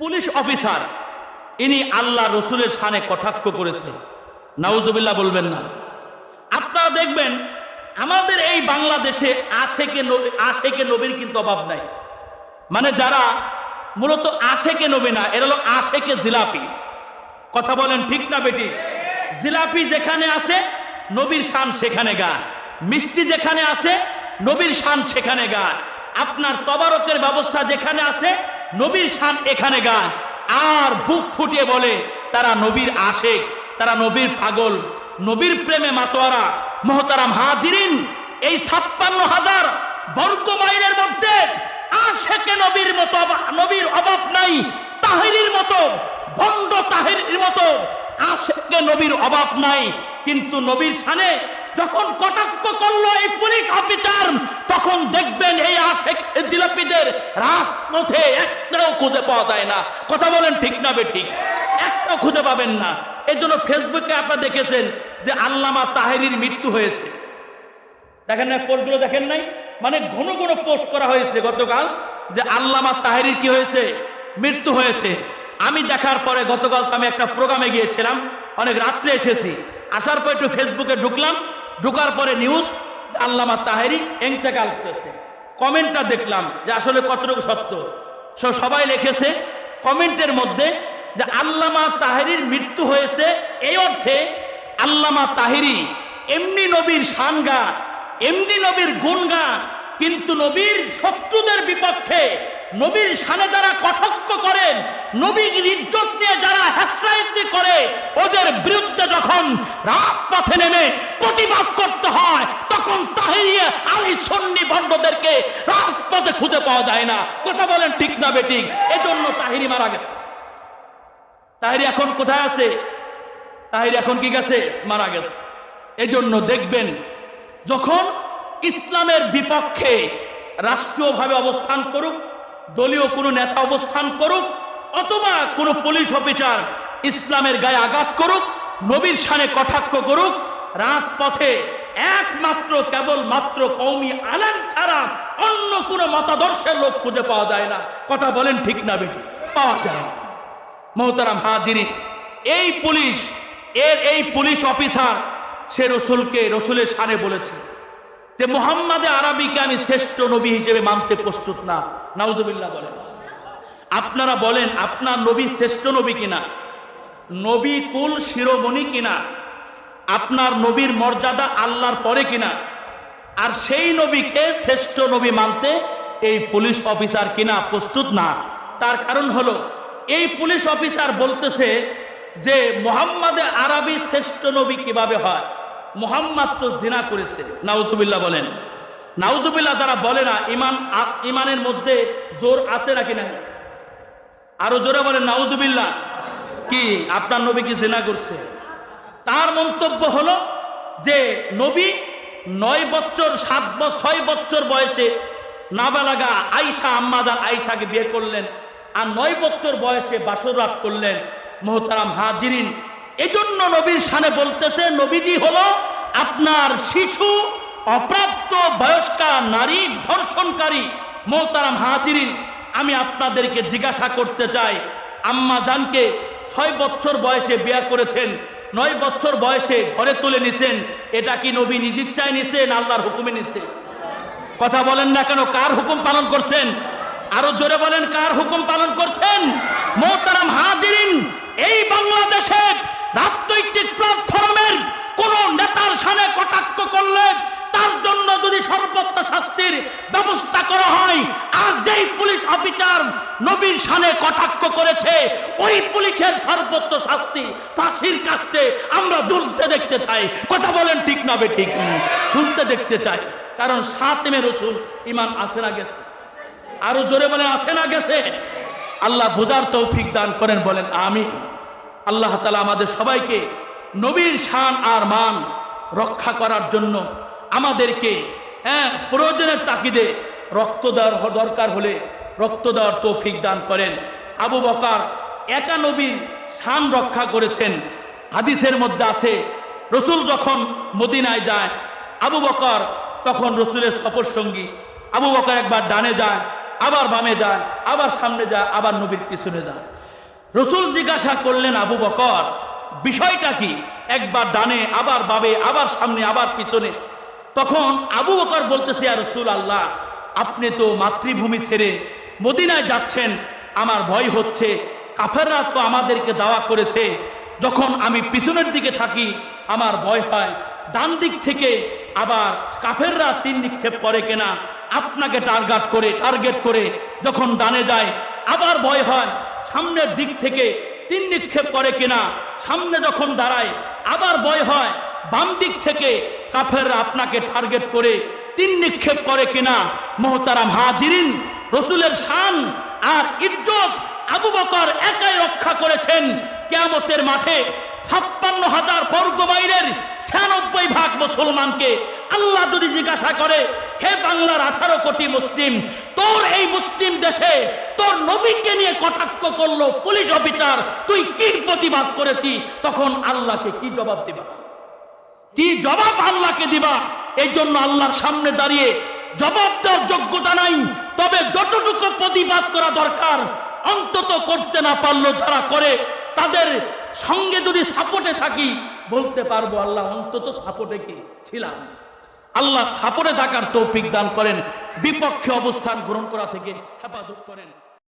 Police officer, ইনি আল্লাহ রসুলের সানে কটাক্ষ করেছে নাউজুবিল্লাহ বলবেন না। আপনারা দেখবেন, আমাদের এই বাংলাদেশে আশেকে আশেকে নবীর কিন্তু অভাব নাই। মানে যারা মূলত আশেকে নবী না, এরা হলো আশেকে জিলাপি। কথা বলেন ঠিক না বেটি? জিলাপি যেখানে আছে, নবীর শান সেখানে গা। মিষ্টি যেখানে আছে, নবীর শান সেখানে গা। আপনার তবারকের ব্যবস্থা যেখানে আছে নবীর শান এখানে গা আর বুক ফুটিয়ে বলে, তারা নবীর আশেক, তারা নবীর পাগল, নবীর প্রেমে মাতোয়ারা। মহতারাম হাজিরিন, এই ছাপ্পান্ন হাজার বর্গ মাইলের মধ্যে আশেকে নবীর মতো নবীর অভাব নাই, তাহিরির মতো, ভণ্ড তাহিরির মতো, আশেকে নবীর অভাব নাই। কিন্তু নবীর সানে যখন কটাক্ষ করল এই পুলিশ অফিসার, তখন দেখবেন এই আশেক জিলাপিদের রাজপথে একটাও খুঁজে পাওয়া যায় না। কথা বলেন ঠিক না বে ঠিক? একটাও খুঁজে পাবেন না। এই জন্য ফেসবুকে আপনারা দেখেছেন যে আল্লামা তাহেরির মৃত্যু হয়েছে। দেখেন না, পোস্টগুলো দেখেন নাই? মানে ঘন ঘন পোস্ট করা হয়েছে গতকাল যে আল্লামা তাহেরির কি হয়েছে? মৃত্যু হয়েছে। আমি দেখার পরে গতকাল আমি একটা প্রোগ্রামে গিয়েছিলাম, অনেক রাত্রে এসেছি। আসার পর একটু ফেসবুকে ঢুকলাম ঢুকার পরে নিউজ আল্লামা তাহেরি এন্তেকাল করেছে কমেন্টটা দেখলাম যে আসলে কতটুকু সত্য। সবাই লিখেছে কমেন্টের মধ্যে যে আল্লামা তাহেরির মৃত্যু হয়েছে এই অর্থে আল্লামা তাহেরি এমনি নবীর শানগা এমনি নবীর গুণগা, কিন্তু নবীর শত্রুদের বিপক্ষে নবীর সানে যারা কটাক্ষ করেন, নবীর ইজ্জত নিয়ে যারা হ্যাসরাইতি করে, ওদের যখন রাজপথে নেমে প্রতিবাদ করতে হয়, তখন তাহিরিয়া আলী সন্নি ভণ্ডদেরকে রাজপথে খুঁজে পাওয়া যায় না। কথা বলেন ঠিক না বেঠিক এজন্য তাহিরি মারা গেছে। তাহিরি এখন কোথায় আছে? তাহির এখন কি গেছে? মারা গেছে। এজন্য দেখবেন, যখন ইসলামের বিপক্ষে রাষ্ট্রীয়ভাবে অবস্থান করুক, দলীয় কোনো নেতা অবস্থান করুক, অথবা কোনো পুলিশ অফিসার ইসলামের গায়ে আঘাত করুক নবীর সানে কটাক্ষ করুক, রাজপথে একমাত্র কেবল মাত্র কৌমি আলাম ছাড়া অন্য কোনো মতাদর্শের লোক খুঁজে পাওয়া যায় না। কথা বলেন ঠিক না বেটি? পাওয়া যায় না। মোহতারাম হাজিরি এই পুলিশ, এর এই পুলিশ অফিসার, সে রসুলকে রসুলের সানে বলেছে যে, মোহাম্মদে আরবিকে আমি শ্রেষ্ঠ নবী হিসেবে মানতে প্রস্তুত না। নাউজুবিল্লাহ বলেন। আপনারা বলেন, আপনার নবী শ্রেষ্ঠ নবী কিনা? নবী কুল শিরোমণি কিনা? আপনার নবীর মর্যাদা আল্লাহর পরে কিনা? আর সেই নবীকে শ্রেষ্ঠ নবী মানতে এই পুলিশ অফিসার কিনা প্রস্তুত না। তার কারণ হলো, এই পুলিশ অফিসার বলতেছে যে মোহাম্মদে আরবি শ্রেষ্ঠ নবী কীভাবে হয়? মোহাম্মদ তো জিনা করেছে, নাউজুবিল্লাহ বলেন। নাউজুবিল্লাহ যারা বলে না, ইমান ইমানের মধ্যে জোর আছে নাকি নাই? আরও জোরে বলেন, নাউজুবিল্লাহ। কি? আপনার নবী কি জেনা করছে? তার মন্তব্য হলো যে নবী নয় বছর, সাত বছর ছয় বছর বয়সে নাবালাগা আইসা আম্মাদার আইসাকে বিয়ে করলেন আর নয় বছর বয়সে বাসর রাত করলেন মোহতারাম হাজিরিন। এজন্য নবীর সানে বলতেছে, নবীজি হলো আপনার শিশু, অপ্রাপ্ত, বয়স্কা, নারী, ধর্ষণকারী মোহতারাম হাজিরিন। আমি আপনাদেরকে জিজ্ঞাসা করতে চাই, আম্মা জানকে ছয় বছর বয়সে বিয়া করেছেন, নয় বছর বয়সে ঘরে তুলে নিছেন। এটা কি নবী নিজের চাই নিছেন, আল্লাহর হুকুমে নিছে কথা বলেন না কেন, কার হুকুম পালন করছেন? আরও জোরে বলেন, কার হুকুম পালন করছেন? মোহতারাম হাজিরিন, এই বাংলাদেশে রাজনৈতিক প্ল্যাটফর্মের কোন নেতার সামনে কটাক্ষ করলে তার জন্য যদি সর্বোচ্চ শাস্তির ব্যবস্থা করা হয়। আর যেই পুলিশ অফিসার নবীর সানে কটাক্ষ করেছে, ওই পুলিশের সর্বোচ্চ শাস্তি ফাঁসির কাটতে আমরা দুলতে দেখতে চাই। কথা বলেন ঠিক না বে ঠিক দুলতে দেখতে চাই। কারণ সাতমে রসুল ইমান আসে না গেছে। আরও জোরে বলেন আসে না গেছে। আল্লাহ বোঝার তৌফিক দান করেন, বলেন আমি আল্লাহ তালা আমাদের সবাইকে নবীর শান আর মান রক্ষা করার জন্য আমাদেরকে হ্যাঁ প্রয়োজনের তাকিদে রক্ত দেওয়ার দরকার হলে রক্ত দেওয়ার তৌফিক দান করেন। আবু বকার একা নবীর রক্ষা করেছেন। হাদিসের মধ্যে আছে, রসুল যখন মদিনায় যায়, আবু বকর তখন রসুলের সফর সঙ্গী। আবু বকর একবার ডানে যায়, আবার বামে যায়, আবার সামনে যায়, আবার নবীর পিছনে যায়। রসুল জিজ্ঞাসা করলেন, আবু বকর, বিষয়টা কি? একবার ডানে, আবার বাবে আবার সামনে, আবার পিছনে। তখন আবু বকর বলতেছে আর রসুল আল্লাহ আপনি তো মাতৃভূমি ছেড়ে মদিনায় যাচ্ছেন, আমার ভয় হচ্ছে। কাফেররা তো আমাদেরকে দাওয়া করেছে। যখন আমি পিছনের দিকে থাকি, আমার ভয় হয়। ডান দিক থেকে আবার কাফেররা তিন নিক্ষেপ করে কিনা, আপনাকে টার্গেট করে টার্গেট করে যখন ডানে যায়, আবার ভয় হয়। সামনের দিক থেকে তিন নিক্ষেপ করে কিনা, সামনে যখন দাঁড়ায়, আবার ভয় হয়। বাম দিক থেকে কাফেররা আপনাকে টার্গেট করে তিন নিক্ষেপ করে কিনা? মোহতারাম হাজিরিন, রসুলের শান আর ইজ্জত আবু বকর একাই রক্ষা করেছেন। কেয়ামতের মাঠে ছাপ্পান্ন হাজার বর্গ বাইরের ছিয়ানব্বই ভাগ মুসলমানকে আল্লাহ যদি জিজ্ঞাসা করে, হে বাংলার আঠারো কোটি মুসলিম, তোর এই মুসলিম দেশে তোর নবীকে নিয়ে কটাক্ষ করল পুলিশ অফিসার, তুই কি প্রতিবাদ করেছি তখন আল্লাহকে কি জবাব দিবা? কি জবাব আল্লাহকে দিবা? এই জন্য আল্লাহর সামনে দাঁড়িয়ে জবাব দেওয়ার যোগ্যতা নাই। তবে যতটুকু প্রতিবাদ করা দরকার, অন্তত করতে না পারল তারা করে, তাদের সঙ্গে যদি সাপোর্টে থাকি, বলতে পারব আল্লাহ অন্তত সাপোর্টে কি ছিলাম। আল্লাহ সাপোর্টে থাকার তৌফিক দান করেন, বিপক্ষে অবস্থান গ্রহণ করা থেকে হেফাজত করেন।